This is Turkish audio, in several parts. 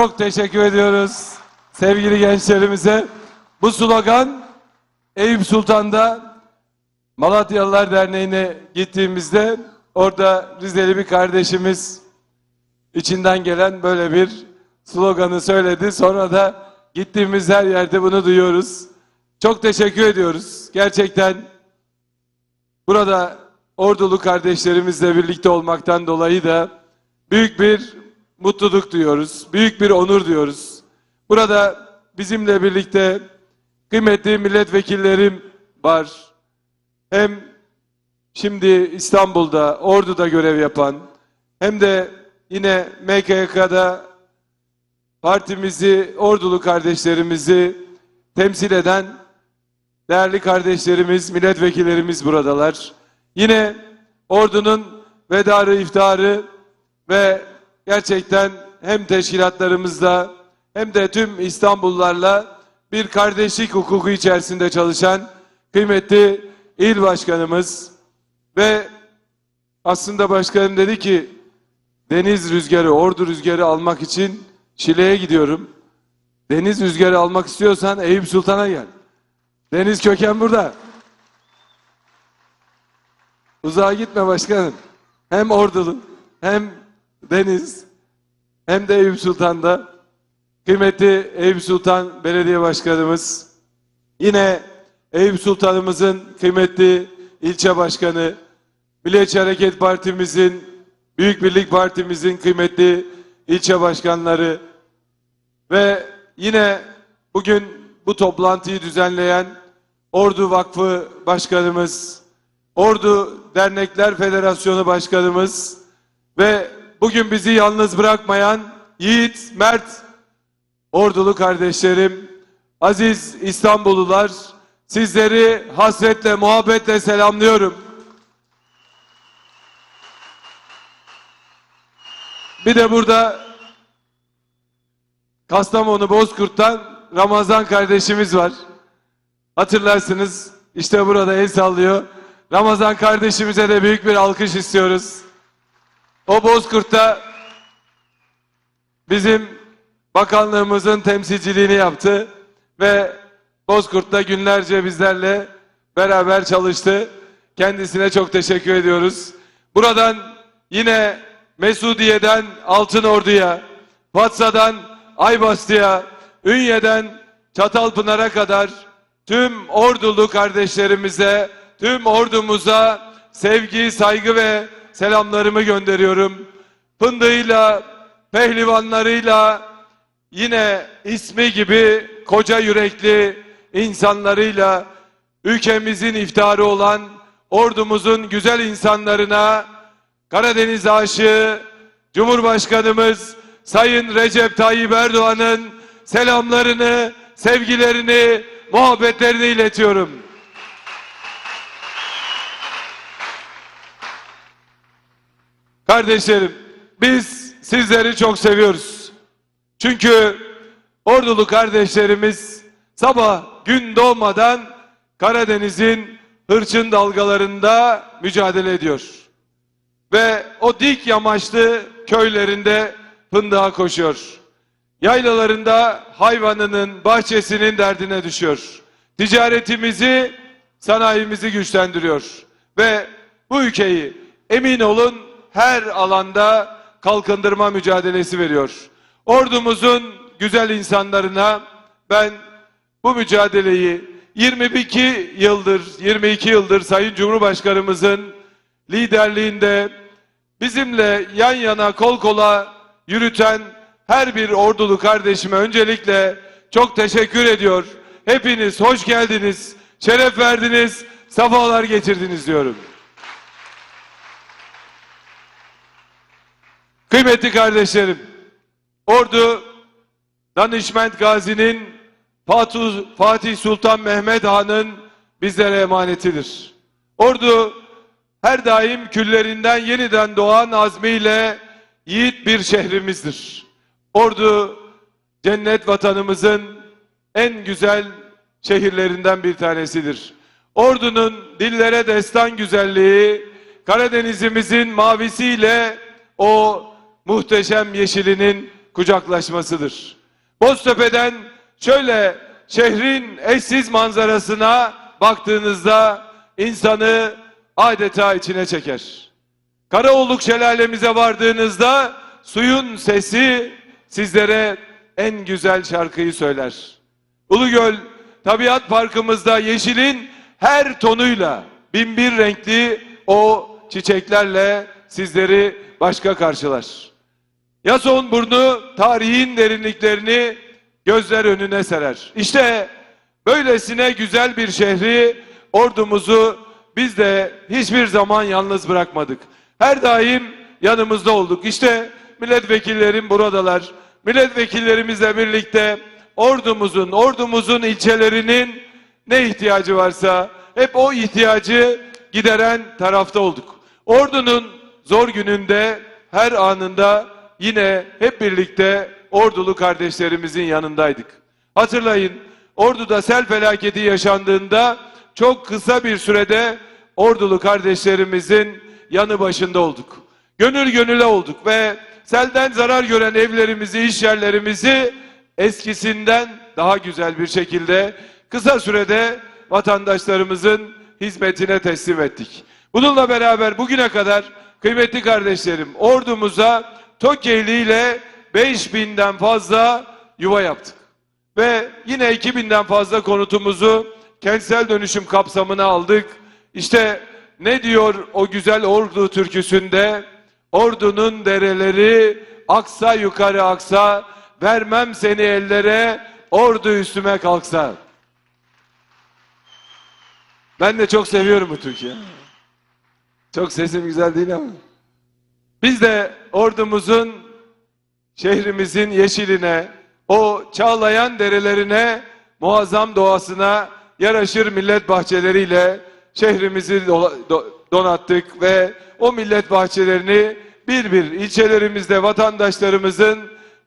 Çok teşekkür ediyoruz sevgili gençlerimize. Bu slogan Eyüp Sultan'da Malatyalılar Derneği'ne gittiğimizde orada Rizeli bir kardeşimiz içinden gelen böyle bir sloganı söyledi. Sonra da gittiğimiz her yerde bunu duyuyoruz. Çok teşekkür ediyoruz. Gerçekten burada ordulu kardeşlerimizle birlikte olmaktan dolayı da büyük bir mutluluk duyuyoruz. Büyük bir onur duyuyoruz. Burada bizimle birlikte kıymetli milletvekillerim var. Hem şimdi İstanbul'da, Ordu'da görev yapan hem de yine MKYK'da partimizi, ordulu kardeşlerimizi temsil eden değerli kardeşlerimiz, milletvekillerimiz buradalar. Yine ordunun vedarı, iftarı ve gerçekten hem teşkilatlarımızla hem de tüm İstanbullularla bir kardeşlik hukuku içerisinde çalışan kıymetli il başkanımız ve aslında başkanım dedi ki deniz rüzgarı, ordu rüzgarı almak için Şile'ye gidiyorum. Deniz rüzgarı almak istiyorsan Eyüp Sultan'a gel. Deniz köken burada. Uzağa gitme başkanım. Hem ordulu hem deniz hem de Eyüp Sultan'da kıymetli Eyüp Sultan Belediye Başkanımız yine Eyüp Sultanımızın kıymetli ilçe başkanı Milliyetçi Hareket Partimizin Büyük Birlik Partimizin kıymetli ilçe başkanları ve yine bugün bu toplantıyı düzenleyen Ordu Vakfı Başkanımız, Ordu Dernekler Federasyonu Başkanımız ve bugün bizi yalnız bırakmayan Yiğit, Mert, Ordulu kardeşlerim, aziz İstanbullular, sizleri hasretle, muhabbetle selamlıyorum. Bir de burada Kastamonu Bozkurt'tan Ramazan kardeşimiz var. Hatırlarsınız işte burada el sallıyor. Ramazan kardeşimize de büyük bir alkış istiyoruz. O Bozkurt'ta bizim bakanlığımızın temsilciliğini yaptı ve Bozkurt'ta günlerce bizlerle beraber çalıştı. Kendisine çok teşekkür ediyoruz. Buradan yine Mesudiye'den Altınordu'ya, Fatsa'dan Aybastı'ya, Ünye'den Çatalpınar'a kadar tüm ordulu kardeşlerimize, tüm ordumuza sevgi, saygı ve selamlarımı gönderiyorum. Fındığıyla, pehlivanlarıyla, yine ismi gibi koca yürekli insanlarıyla ülkemizin iftarı olan ordumuzun güzel insanlarına Karadeniz aşığı Cumhurbaşkanımız Sayın Recep Tayyip Erdoğan'ın selamlarını, sevgilerini, muhabbetlerini iletiyorum. Kardeşlerim, biz sizleri çok seviyoruz. Çünkü ordulu kardeşlerimiz sabah gün doğmadan Karadeniz'in hırçın dalgalarında mücadele ediyor. Ve o dik yamaçlı köylerinde fındığa koşuyor. Yaylalarında hayvanının, bahçesinin derdine düşüyor. Ticaretimizi, sanayimizi güçlendiriyor. Ve bu ülkeyi emin olun her alanda kalkındırma mücadelesi veriyor. Ordumuzun güzel insanlarına ben bu mücadeleyi 22 yıldır 22 yıldır Sayın Cumhurbaşkanımızın liderliğinde bizimle yan yana kol kola yürüten her bir ordulu kardeşime öncelikle çok teşekkür ediyor. Hepiniz hoş geldiniz, şeref verdiniz, safalar getirdiniz diyorum. Kıymetli kardeşlerim, Ordu Danışment Gazi'nin Fatih, Sultan Mehmet Han'ın bizlere emanetidir. Ordu her daim küllerinden yeniden doğan azmiyle yiğit bir şehrimizdir. Ordu cennet vatanımızın en güzel şehirlerinden bir tanesidir. Ordu'nun dillere destan güzelliği, Karadenizimizin mavisiyle o muhteşem yeşilinin kucaklaşmasıdır. Boztepe'den şöyle şehrin eşsiz manzarasına baktığınızda insanı adeta içine çeker. Karaoğluk şelalemize vardığınızda suyun sesi sizlere en güzel şarkıyı söyler. Ulugöl Tabiat Parkımızda yeşilin her tonuyla binbir renkli o çiçeklerle sizleri başka karşılar. Yason burnu tarihin derinliklerini gözler önüne serer. İşte böylesine güzel bir şehri, ordumuzu biz de hiçbir zaman yalnız bırakmadık. Her daim yanımızda olduk. İşte milletvekillerim buradalar. Milletvekillerimizle birlikte ordumuzun, ordumuzun ilçelerinin ne ihtiyacı varsa hep o ihtiyacı gideren tarafta olduk. Ordunun zor gününde her anında yine hep birlikte ordulu kardeşlerimizin yanındaydık. Hatırlayın Ordu'da sel felaketi yaşandığında çok kısa bir sürede ordulu kardeşlerimizin yanı başında olduk. Gönül gönüle olduk ve selden zarar gören evlerimizi, iş yerlerimizi eskisinden daha güzel bir şekilde kısa sürede vatandaşlarımızın hizmetine teslim ettik. Bununla beraber bugüne kadar kıymetli kardeşlerim ordumuza Tokeli ile 5000'den fazla yuva yaptık. Ve yine 2000'den fazla konutumuzu kentsel dönüşüm kapsamına aldık. İşte ne diyor o güzel Ordu türküsünde? Ordunun dereleri aksa yukarı aksa, vermem seni ellere, ordu üstüme kalksa. Ben de çok seviyorum bu türküyü. Çok sesim güzel değil ama. Biz de ordumuzun, şehrimizin yeşiline, o çağlayan derelerine, muazzam doğasına yaraşır millet bahçeleriyle şehrimizi donattık ve o millet bahçelerini bir bir ilçelerimizde vatandaşlarımızın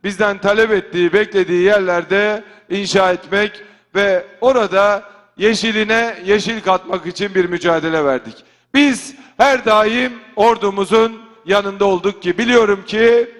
bizden talep ettiği, beklediği yerlerde inşa etmek ve orada yeşiline yeşil katmak için bir mücadele verdik. Biz her daim ordumuzun yanında olduk ki biliyorum ki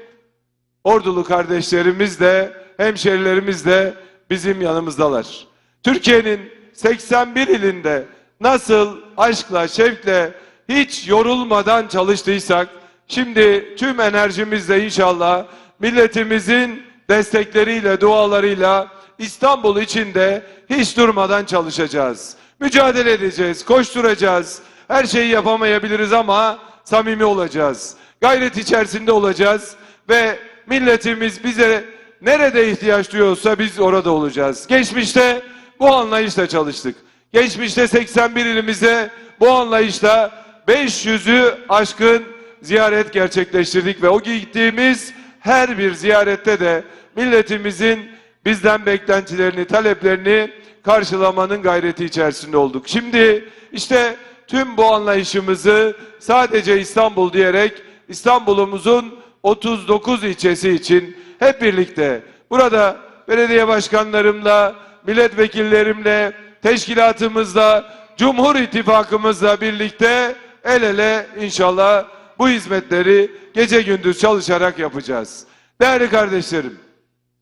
ordulu kardeşlerimiz de hemşerilerimiz de bizim yanımızdalar. Türkiye'nin 81 ilinde nasıl aşkla, şevkle hiç yorulmadan çalıştıysak şimdi tüm enerjimizle inşallah milletimizin destekleriyle, dualarıyla İstanbul içinde hiç durmadan çalışacağız. Mücadele edeceğiz, koşturacağız. Her şeyi yapamayabiliriz ama samimi olacağız. Gayret içerisinde olacağız ve milletimiz bize nerede ihtiyaç duyuyorsa biz orada olacağız. Geçmişte bu anlayışla çalıştık. Geçmişte 81 ilimize bu anlayışla 500'ü aşkın ziyaret gerçekleştirdik ve o gittiğimiz her bir ziyarette de milletimizin bizden beklentilerini, taleplerini karşılamanın gayreti içerisinde olduk. Şimdi işte tüm bu anlayışımızı sadece İstanbul diyerek İstanbul'umuzun 39 ilçesi için hep birlikte burada belediye başkanlarımla, milletvekillerimle, teşkilatımızla, Cumhur İttifakımızla birlikte el ele inşallah bu hizmetleri gece gündüz çalışarak yapacağız. Değerli kardeşlerim,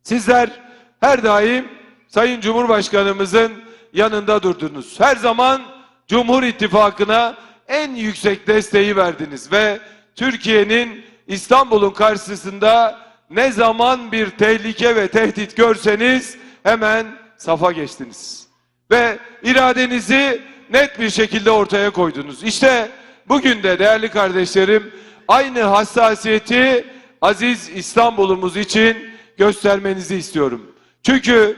Sizler her daim Sayın Cumhurbaşkanımızın yanında durdunuz. Her zaman Cumhur İttifakı'na en yüksek desteği verdiniz ve Türkiye'nin İstanbul'un karşısında ne zaman bir tehlike ve tehdit görseniz hemen safa geçtiniz. Ve iradenizi net bir şekilde ortaya koydunuz. İşte bugün de değerli kardeşlerim aynı hassasiyeti aziz İstanbul'umuz için göstermenizi istiyorum. Çünkü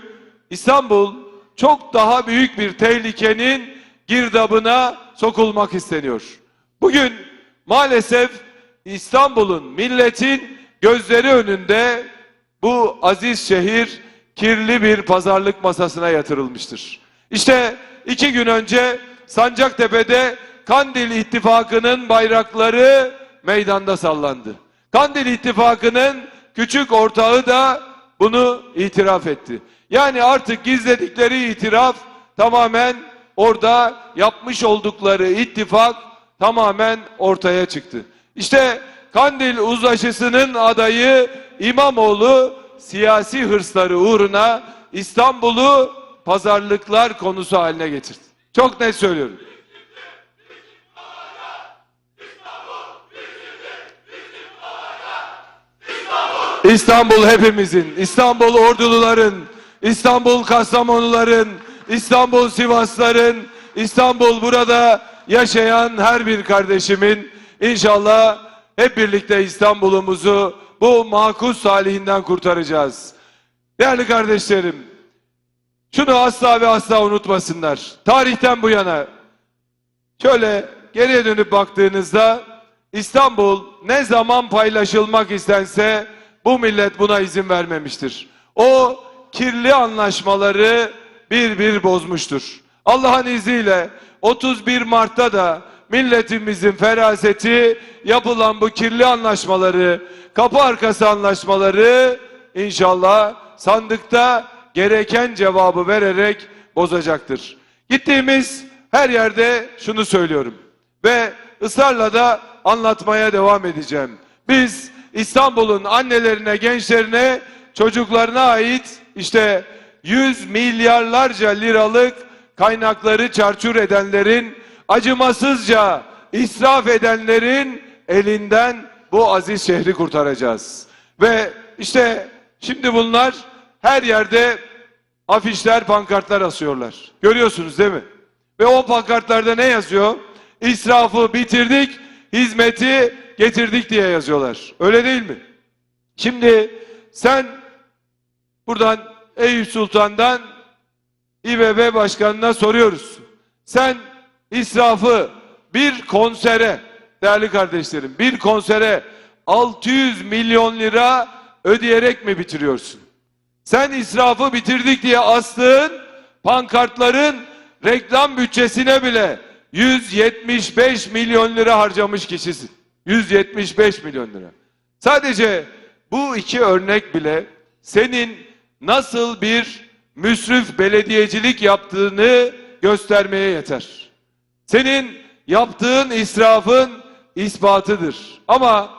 İstanbul çok daha büyük bir tehlikenin girdabına sokulmak isteniyor. Bugün maalesef İstanbul'un, milletin gözleri önünde bu aziz şehir kirli bir pazarlık masasına yatırılmıştır. İşte iki gün önce Sancaktepe'de Kandil İttifakı'nın bayrakları meydanda sallandı. Kandil İttifakı'nın küçük ortağı da bunu itiraf etti. Yani artık gizledikleri itiraf tamamen orada yapmış oldukları ittifak tamamen ortaya çıktı. İşte Kandil uzlaşısının adayı İmamoğlu siyasi hırsları uğruna İstanbul'u pazarlıklar konusu haline getirdi. Çok net söylüyorum. İstanbul hepimizin, İstanbul orduluların, İstanbul Kastamonuların, İstanbul Sivasların, İstanbul burada yaşayan her bir kardeşimin inşallah hep birlikte İstanbul'umuzu bu makus salihinden kurtaracağız. Değerli kardeşlerim, şunu asla ve asla unutmasınlar. Tarihten bu yana şöyle geriye dönüp baktığınızda İstanbul ne zaman paylaşılmak istense bu millet buna izin vermemiştir. O kirli anlaşmaları bir bir bozmuştur. Allah'ın izniyle 31 Mart'ta da milletimizin feraseti yapılan bu kirli anlaşmaları, kapı arkası anlaşmaları inşallah sandıkta gereken cevabı vererek bozacaktır. Gittiğimiz her yerde şunu söylüyorum ve ısrarla da anlatmaya devam edeceğim. Biz İstanbul'un annelerine, gençlerine, çocuklarına ait işte 100 milyarlarca liralık kaynakları çarçur edenlerin, acımasızca israf edenlerin elinden bu aziz şehri kurtaracağız. Ve işte şimdi bunlar her yerde afişler, pankartlar asıyorlar. Görüyorsunuz değil mi? Ve o pankartlarda ne yazıyor? İsrafı bitirdik, hizmeti getirdik diye yazıyorlar. Öyle değil mi? Şimdi sen buradan Eyüp Sultan'dan İBB Başkanı'na soruyoruz. Sen israfı bir konsere değerli kardeşlerim bir konsere 600 milyon lira ödeyerek mi bitiriyorsun? Sen israfı bitirdik diye astığın pankartların reklam bütçesine bile 175 milyon lira harcamış kişisin. 175 milyon lira. Sadece bu iki örnek bile senin nasıl bir müsrif belediyecilik yaptığını göstermeye yeter. Senin yaptığın israfın ispatıdır. Ama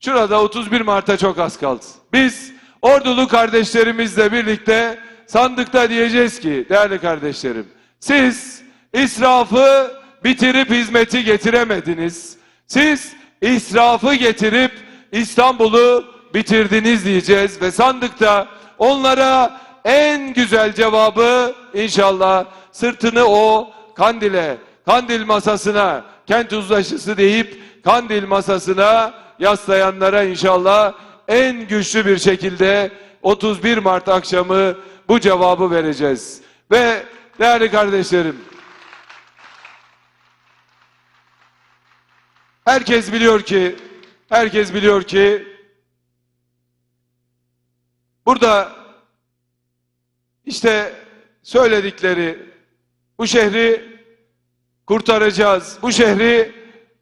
şurada 31 Mart'a çok az kaldı. Biz ordulu kardeşlerimizle birlikte sandıkta diyeceğiz ki değerli kardeşlerim siz israfı bitirip hizmeti getiremediniz. Siz israfı getirip İstanbul'u bitirdiniz diyeceğiz ve sandıkta onlara en güzel cevabı inşallah sırtını o Kandil'e, Kandil masasına, kent uzlaşısı deyip Kandil masasına yaslayanlara inşallah en güçlü bir şekilde 31 Mart akşamı bu cevabı vereceğiz. Ve değerli kardeşlerim, herkes biliyor ki, herkes biliyor ki burada işte söyledikleri bu şehri kurtaracağız. Bu şehri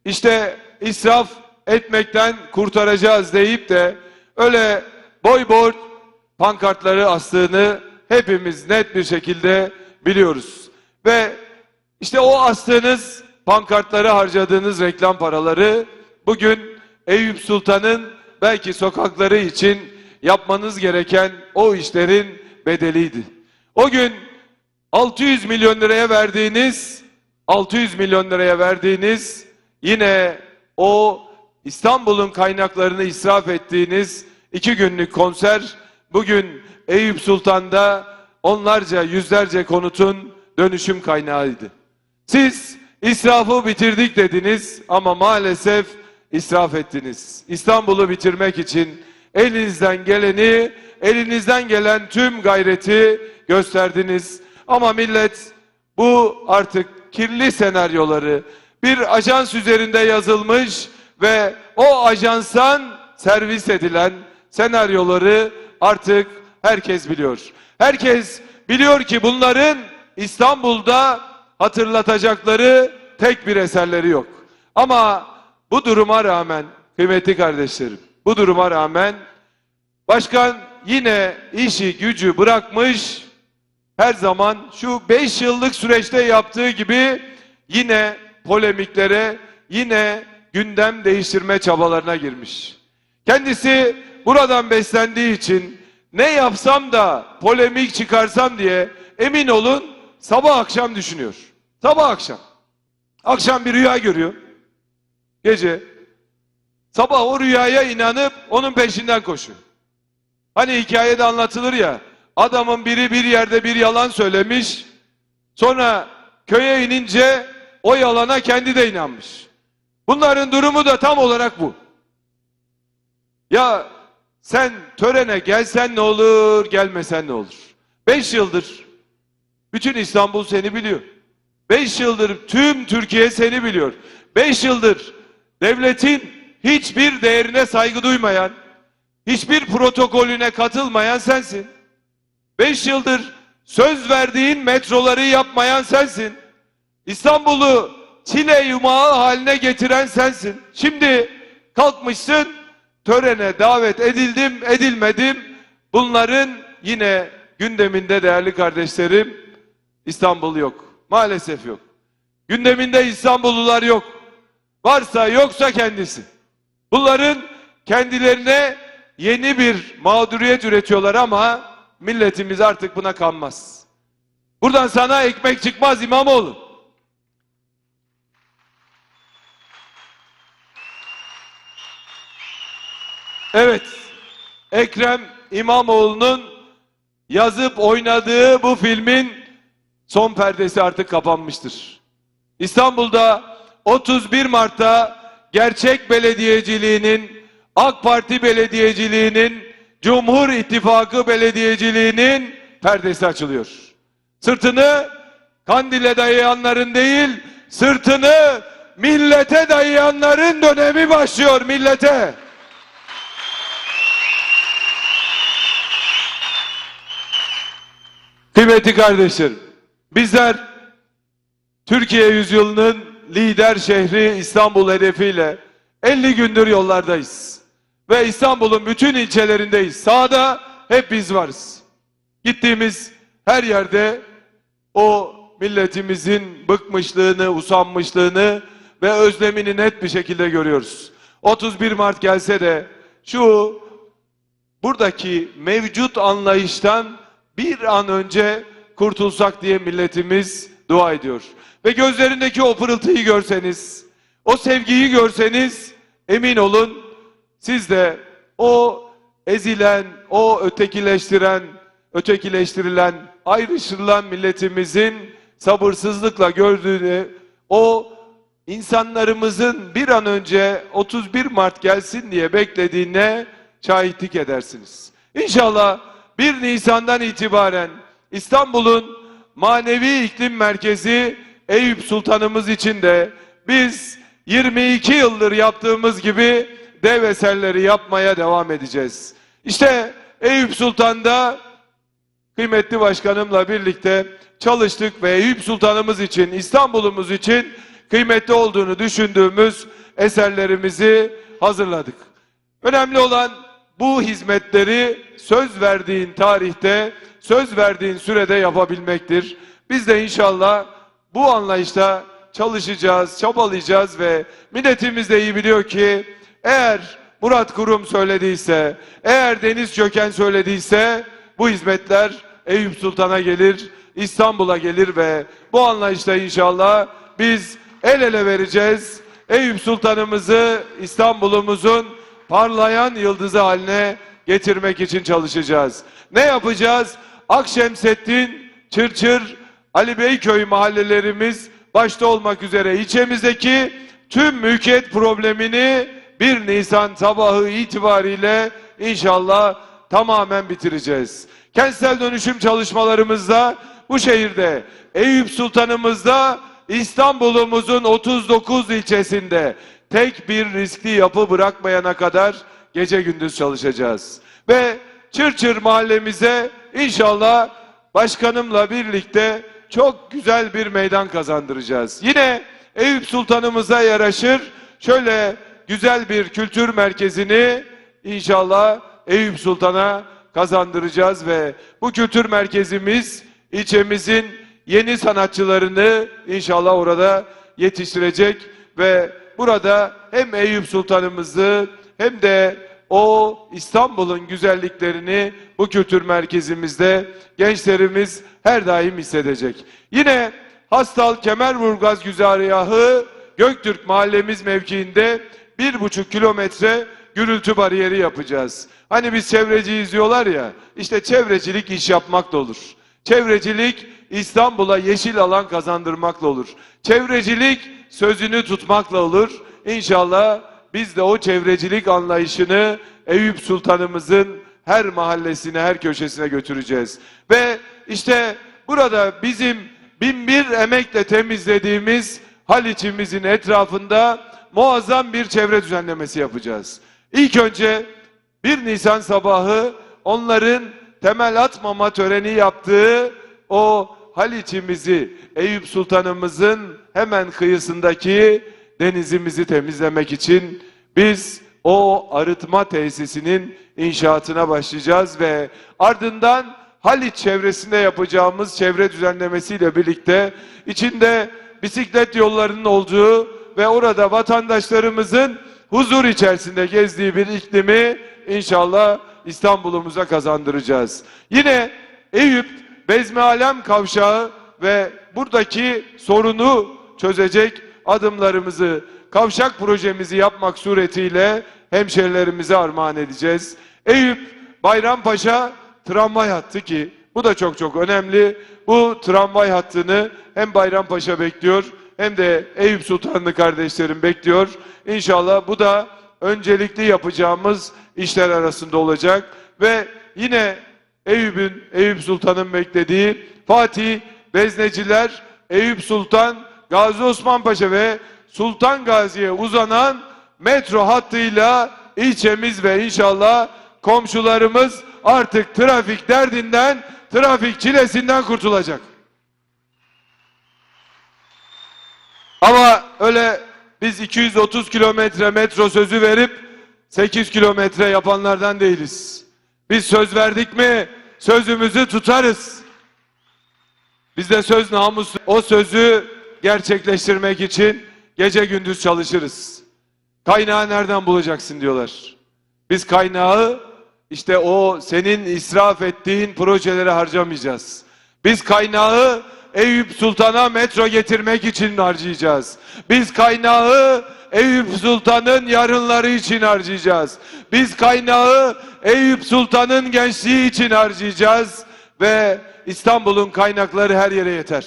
işte israf etmekten kurtaracağız deyip de öyle boy boy pankartları astığını hepimiz net bir şekilde biliyoruz. Ve işte o astığınız pankartları harcadığınız reklam paraları bugün Eyüp Sultan'ın belki sokakları için yapmanız gereken o işlerin bedeliydi. O gün 600 milyon liraya verdiğiniz 600 milyon liraya verdiğiniz yine o İstanbul'un kaynaklarını israf ettiğiniz iki günlük konser bugün Eyüp Sultan'da onlarca yüzlerce konutun dönüşüm kaynağıydı. Siz israfı bitirdik dediniz ama maalesef israf ettiniz. İstanbul'u bitirmek için elinizden geleni, elinizden gelen tüm gayreti gösterdiniz. Ama millet bu artık kirli senaryoları bir ajans üzerinde yazılmış ve o ajanstan servis edilen senaryoları artık herkes biliyor. Herkes biliyor ki bunların İstanbul'da hatırlatacakları tek bir eserleri yok. Ama bu duruma rağmen kıymetli kardeşlerim, bu duruma rağmen başkan yine işi gücü bırakmış her zaman şu 5 yıllık süreçte yaptığı gibi yine polemiklere, yine gündem değiştirme çabalarına girmiş. Kendisi buradan beslendiği için ne yapsam da polemik çıkarsam diye emin olun sabah akşam düşünüyor. Sabah akşam. Akşam bir rüya görüyor. Gece. Sabah o rüyaya inanıp onun peşinden koşuyor. Hani hikayede anlatılır ya adamın biri bir yerde bir yalan söylemiş. Sonra köye inince o yalana kendi de inanmış. Bunların durumu da tam olarak bu. Ya sen törene gelsen ne olur, gelmesen ne olur? Beş yıldır bütün İstanbul seni biliyor. Beş yıldır tüm Türkiye seni biliyor. Beş yıldır devletin hiçbir değerine saygı duymayan, hiçbir protokolüne katılmayan sensin. Beş yıldır söz verdiğin metroları yapmayan sensin. İstanbul'u çile yumağı haline getiren sensin. Şimdi kalkmışsın törene davet edildim edilmedim. Bunların yine gündeminde değerli kardeşlerim İstanbul yok. Maalesef yok. Gündeminde İstanbullular yok. Varsa yoksa kendisi. Bunların kendilerine yeni bir mağduriyet üretiyorlar ama milletimiz artık buna kanmaz. Buradan sana ekmek çıkmaz İmamoğlu. Evet. Ekrem İmamoğlu'nun yazıp oynadığı bu filmin son perdesi artık kapanmıştır. İstanbul'da 31 Mart'ta gerçek belediyeciliğinin, AK Parti belediyeciliğinin, Cumhur İttifakı belediyeciliğinin perdesi açılıyor. Sırtını Kandil'e dayayanların değil, sırtını millete dayayanların dönemi başlıyor millete. Kıymetli kardeşlerim, bizler Türkiye yüzyılının lider şehri İstanbul hedefiyle 50 gündür yollardayız. Ve İstanbul'un bütün ilçelerindeyiz. Sağda hep biz varız. Gittiğimiz her yerde o milletimizin bıkmışlığını, usanmışlığını ve özlemini net bir şekilde görüyoruz. 31 Mart gelse de şu buradaki mevcut anlayıştan bir an önce kurtulsak diye milletimiz dua ediyor. Ve gözlerindeki o pırıltıyı görseniz, o sevgiyi görseniz emin olun siz de o ezilen, o ötekileştiren, ötekileştirilen, ayrıştırılan milletimizin sabırsızlıkla gördüğünü, o insanlarımızın bir an önce 31 Mart gelsin diye beklediğine şahitlik edersiniz. İnşallah 1 Nisan'dan itibaren İstanbul'un manevi iklim merkezi Eyüp Sultanımız için de biz 22 yıldır yaptığımız gibi dev eserleri yapmaya devam edeceğiz. İşte Eyüp Sultan'da kıymetli başkanımla birlikte çalıştık ve Eyüp Sultanımız için, İstanbul'umuz için kıymetli olduğunu düşündüğümüz eserlerimizi hazırladık. Önemli olan bu hizmetleri söz verdiğin tarihte, söz verdiğin sürede yapabilmektir. Biz de inşallah bu anlayışta çalışacağız, çabalayacağız ve milletimiz de iyi biliyor ki eğer Murat Kurum söylediyse, eğer Deniz Çöken söylediyse bu hizmetler Eyüp Sultan'a gelir, İstanbul'a gelir ve bu anlayışta inşallah biz el ele vereceğiz. Eyüp Sultan'ımızı İstanbul'umuzun parlayan yıldızı haline getirmek için çalışacağız. Ne yapacağız? Akşemseddin, Çırçır, Ali Beyköy mahallelerimiz başta olmak üzere ilçemizdeki tüm mülkiyet problemini 1 Nisan sabahı itibariyle inşallah tamamen bitireceğiz. Kentsel dönüşüm çalışmalarımızda bu şehirde Eyüp Sultanımızda İstanbul'umuzun 39 ilçesinde tek bir riskli yapı bırakmayana kadar gece gündüz çalışacağız. Ve Çırçır mahallemize inşallah başkanımla birlikte çok güzel bir meydan kazandıracağız. Yine Eyüp Sultanımıza yaraşır şöyle güzel bir kültür merkezini inşallah Eyüp Sultan'a kazandıracağız ve bu kültür merkezimiz ilçemizin yeni sanatçılarını inşallah orada yetiştirecek ve burada hem Eyüp Sultanımızı hem de o İstanbul'un güzelliklerini bu kültür merkezimizde gençlerimiz her daim hissedecek. Yine Hastal Kemerburgaz güzergahı Göktürk mahallemiz mevkiinde bir buçuk kilometre gürültü bariyeri yapacağız. Hani biz çevreciyiz diyorlar ya, işte çevrecilik iş yapmakla olur. Çevrecilik İstanbul'a yeşil alan kazandırmakla olur. Çevrecilik sözünü tutmakla olur. İnşallah biz de o çevrecilik anlayışını Eyüp Sultanımızın her mahallesine, her köşesine götüreceğiz. Ve işte burada bizim bin bir emekle temizlediğimiz Haliç'imizin etrafında muazzam bir çevre düzenlemesi yapacağız. İlk önce 1 Nisan sabahı onların temel atmama töreni yaptığı o Haliç'imizi, Eyüp Sultanımızın hemen kıyısındaki denizimizi temizlemek için biz o arıtma tesisinin inşaatına başlayacağız ve ardından Haliç çevresinde yapacağımız çevre düzenlemesiyle birlikte içinde bisiklet yollarının olduğu ve orada vatandaşlarımızın huzur içerisinde gezdiği bir iklimi inşallah İstanbul'umuza kazandıracağız. Yine Eyüp Bezmi Alem kavşağı ve buradaki sorunu çözecek adımlarımızı kavşak projemizi yapmak suretiyle hemşerilerimize armağan edeceğiz. Eyüp Bayrampaşa tramvay hattı ki bu da çok çok önemli. Bu tramvay hattını hem Bayrampaşa bekliyor hem de Eyüp Sultanlı kardeşlerim bekliyor. İnşallah bu da öncelikli yapacağımız işler arasında olacak ve yine Eyüp'ün, Eyüp Sultan'ın beklediği Fatih, Vezneciler, Eyüp Sultan, Gazi Osman Paşa ve Sultan Gazi'ye uzanan metro hattıyla ilçemiz ve inşallah komşularımız artık trafik derdinden, trafik çilesinden kurtulacak. Ama öyle biz 230 kilometre metro sözü verip 8 kilometre yapanlardan değiliz. Biz söz verdik mi sözümüzü tutarız. Bizde söz namus. O sözü gerçekleştirmek için gece gündüz çalışırız. Kaynağı nereden bulacaksın diyorlar. Biz kaynağı işte o senin israf ettiğin projelere harcamayacağız. Biz kaynağı Eyüp Sultan'a metro getirmek için harcayacağız. Biz kaynağı Eyüp Sultan'ın yarınları için harcayacağız. Biz kaynağı Eyüp Sultan'ın gençliği için harcayacağız ve İstanbul'un kaynakları her yere yeter.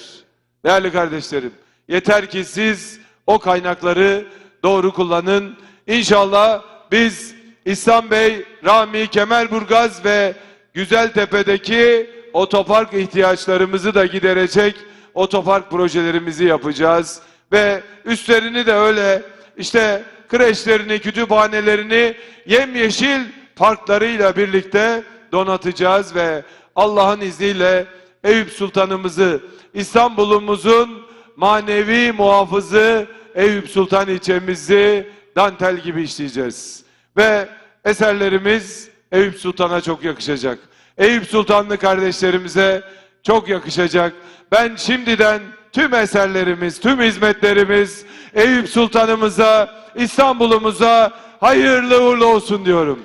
Değerli kardeşlerim, yeter ki siz o kaynakları doğru kullanın. İnşallah biz İhsan Bey, Rami, Kemerburgaz ve Güzeltepe'deki otopark ihtiyaçlarımızı da giderecek otopark projelerimizi yapacağız. Ve üstlerini de öyle işte kreşlerini, kütüphanelerini yemyeşil parklarıyla birlikte donatacağız ve Allah'ın izniyle Eyüp Sultanımızı, İstanbul'umuzun manevi muhafızı Eyüp Sultan ilçemizi dantel gibi işleyeceğiz. Ve eserlerimiz Eyüp Sultan'a çok yakışacak. Eyüp Sultanlı kardeşlerimize çok yakışacak. Ben şimdiden tüm eserlerimiz, tüm hizmetlerimiz Eyüp Sultanımıza, İstanbul'umuza hayırlı uğurlu olsun diyorum.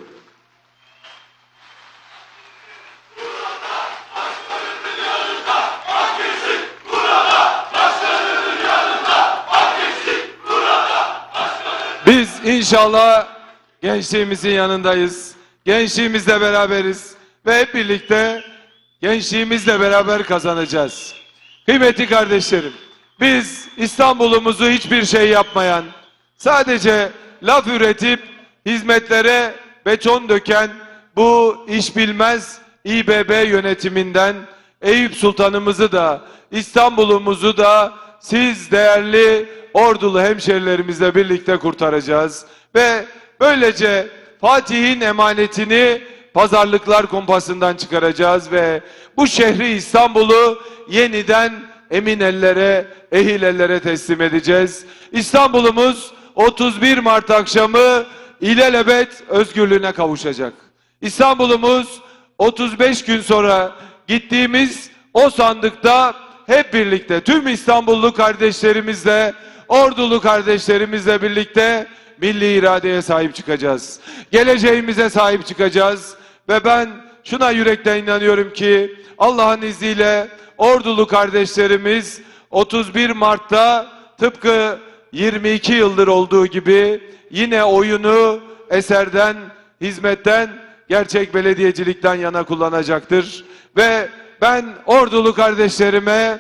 Biz inşallah gençliğimizin yanındayız. Gençliğimizle beraberiz ve hep birlikte gençliğimizle beraber kazanacağız. Kıymetli kardeşlerim, biz İstanbul'umuzu hiçbir şey yapmayan, sadece laf üretip hizmetlere beton döken bu iş bilmez İBB yönetiminden Eyüp Sultanımızı da İstanbul'umuzu da siz değerli ordulu hemşerilerimizle birlikte kurtaracağız. Ve böylece Fatih'in emanetini pazarlıklar kompasından çıkaracağız ve bu şehri İstanbul'u yeniden emin ellere, ehil ellere teslim edeceğiz. İstanbul'umuz 31 Mart akşamı ilelebet özgürlüğüne kavuşacak. İstanbul'umuz 35 gün sonra gittiğimiz o sandıkta hep birlikte tüm İstanbullu kardeşlerimizle, ordulu kardeşlerimizle birlikte milli iradeye sahip çıkacağız. Geleceğimize sahip çıkacağız. Ve ben şuna yürekten inanıyorum ki Allah'ın izniyle ordulu kardeşlerimiz 31 Mart'ta tıpkı 22 yıldır olduğu gibi yine oyunu eserden, hizmetten, gerçek belediyecilikten yana kullanacaktır. Ve ben ordulu kardeşlerime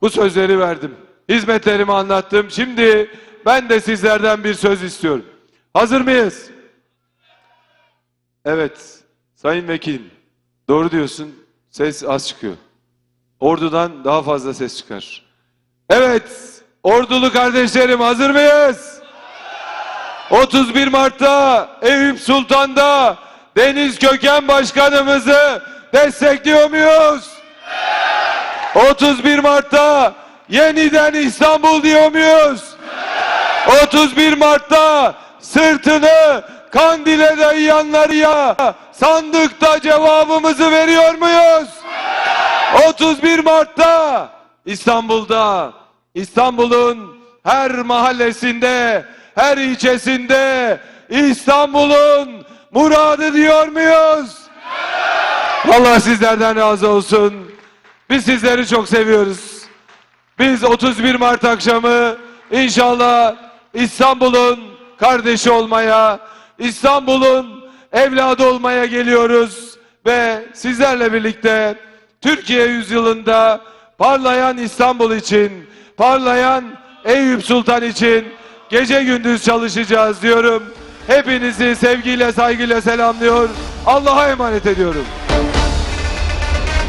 bu sözleri verdim. Hizmetlerimi anlattım. Şimdi ben de sizlerden bir söz istiyorum. Hazır mıyız? Evet. Sayın Vekilim. Doğru diyorsun. Ses az çıkıyor. Ordudan daha fazla ses çıkar. Evet. Ordulu kardeşlerim hazır mıyız? 31 Mart'ta Eyüp Sultan'da Deniz Köken Başkanımızı destekliyor muyuz? 31 Mart'ta yeniden İstanbul diyor muyuz? 31 Mart'ta sırtını kandile dayayanlara sandıkta cevabımızı veriyor muyuz? 31 Mart'ta İstanbul'da İstanbul'un her mahallesinde her ilçesinde İstanbul'un muradı diyor muyuz? Allah sizlerden razı olsun. Biz sizleri çok seviyoruz. Biz 31 Mart akşamı inşallah İstanbul'un kardeşi olmaya, İstanbul'un evladı olmaya geliyoruz ve sizlerle birlikte Türkiye yüzyılında parlayan İstanbul için, parlayan Eyüp Sultan için gece gündüz çalışacağız diyorum. Hepinizi sevgiyle saygıyla selamlıyor. Allah'a emanet ediyorum.